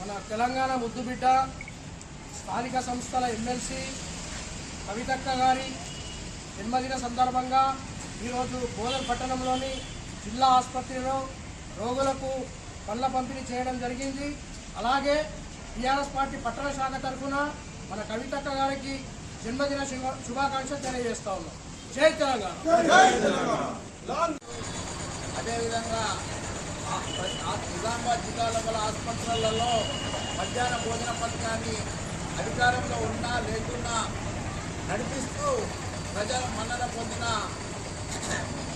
మన తెలంగాణ ముద్దుబిడ్డ స్థానిక సంస్థల ఎమ్మెల్సీ కవితక్క గారి జన్మదిన సందర్భంగా ఈరోజు బోధన్ పట్టణంలోని జిల్లా ఆసుపత్రిలో రోగులకు పళ్ళ పంపిణీ చేయడం జరిగింది. అలాగే టీఆర్ఎస్ పార్టీ పట్టణ శాఖ తరఫున మన కవితక్క గారికి జన్మదిన శుభ శుభాకాంక్షలు తెలియజేస్తా ఉన్నాం. జై తెలంగాణ! అదేవిధంగా నిజామాబాద్ జిల్లాలో గల ఆసుపత్రులలో మధ్యాహ్న భోజన పథకాన్ని అధికారంలో ఉన్నా లేకున్నా నడిపిస్తూ ప్రజల మన్నన పొందిన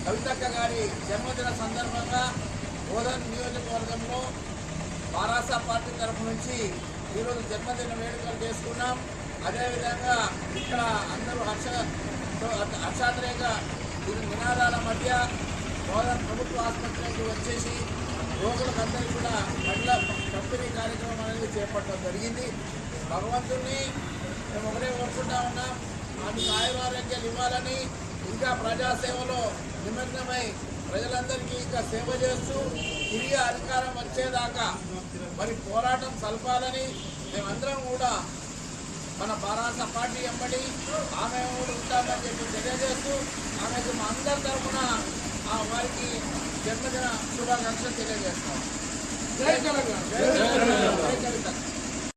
కవితక్క గారి జన్మదిన సందర్భంగా బోధన్ నియోజకవర్గంలో బారాస పార్టీ తరఫు నుంచి ఈరోజు జన్మదిన వేడుకలు చేసుకున్నాం. అదేవిధంగా ఇక్కడ అందరూ హర్ష హర్షాద్రేక నినాదాల మధ్య బోధన ప్రభుత్వ ఆసుపత్రికి వచ్చేసి రోగులకందరికీ కూడా పండ్ల పంపిణీ కార్యక్రమం అనేది చేపట్టడం జరిగింది. భగవంతుడిని మేము ఒకటే కోరుకుంటా ఉన్నాం. ఆమెకు ఆయురారోగ్యాలు ఇవ్వాలని ఇంకా ప్రజాసేవలో నిమగ్నమై ప్రజలందరికీ ఇంకా సేవ చేస్తూ తిరిగి అధికారం వచ్చేదాకా మరి పోరాటం సల్పాలని మేమందరం కూడా మన బారాస పార్టీ ఎంబడి ఆమె కూడా ఉంటామని చెప్పి తెలియజేస్తూ ఆమెకు మా అందరి తరఫున ఆ వారికి జన్మదిన శుభాకాంక్షలు తెలియజేస్తాం. జై తెలంగాణ.